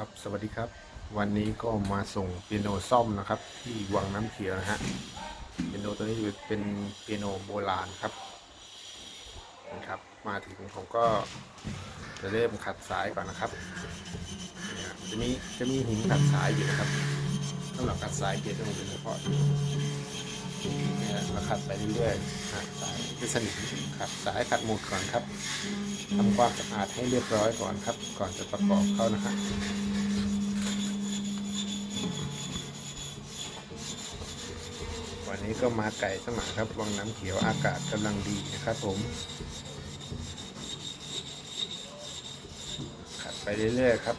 ครับสวัสดีครับ วันนี้ก็มาส่งเปียโนซ่อมนะครับ ที่วังน้ำเขียวนะฮะเปียโนตัวนี้เป็นเปียโนโบราณครับนะครับ มาถึงผมก็จะเริ่มขัดสายก่อนนะครับจะมีจะมีหินขัดสายอยู่นะครับสำหรับขัดสายเปียโนโดยเฉพาะ เนี่ยเราขัดไปเรื่อยๆขัดสายคือสนิทขัดสายขัดหมุดก่อนครับทำความสะอาดให้เรียบร้อยก่อนครับ ก่อนจะประกอบเข้านะฮะวันนี้ก็มาไก่สมัครครับวังน้ำเขียวอากาศกำลังดีนะครับผมขัดไปเรื่อยๆครับ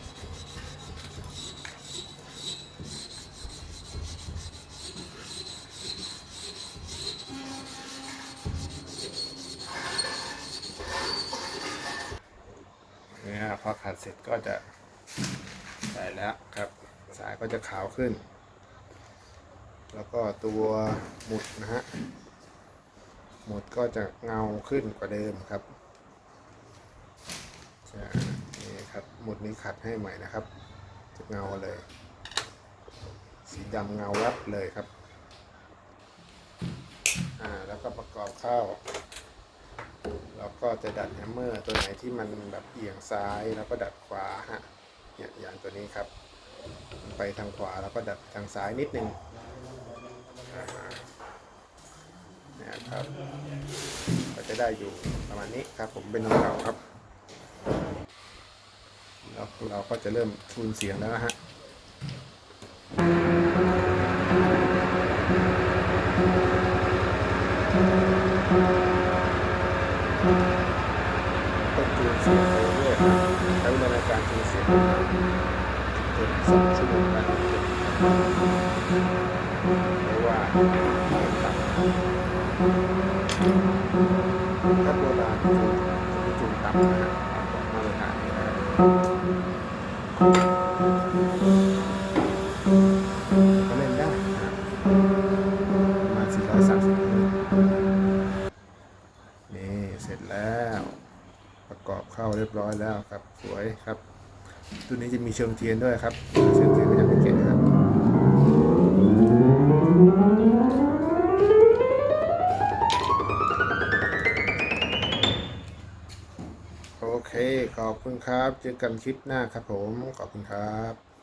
เนี่ยพ อขัดเสร็จก็จะใส่แล้วครับ สายก็จะขาวขึ้น แล้วก็ตัวหมุดนะฮะหมุดก็จะเงาขึ้นกว่าเดิมครับใช่นี่ครับหมุดนี้ขัดให้ใหม่นะครับ จะเงาเลย สีดำเงาวับเลยครับ อ่าแล้วก็ประกอบเข้าว ก็จะดัดแฮมเมอร์ตัวไหนที่มันแบบเอียงซ้ายแล้วก็ดัดขวาฮะเนี่ยอย่างตัวนี้ครับ ไปทางขวาแล้วก็ดัดทางซ้ายนิดนึงนี่ยครับก็จะได้อยู่ประมาณนี้ครับ ผมเป็นน้องเก่าครับแล้วเราก็จะเริ่มทูนเสียงแล้วนะฮะ การที่เสียงเกือบสองชั่วโมงได้เพราะว่าต่ำถ้าโบราณคือจะจูงต่ำนะครับมาตรฐานนี้นะก็ ประกอบเข้าเรียบร้อยแล้วครับ สวยครับ ตัวนี้จะมีเชิงเทียนด้วยครับ เชิงเทียนก็ยังไม่เก็บนะครับโอเค ขอบคุณครับ เจอกันคลิปหน้าครับผม ขอบคุณครับ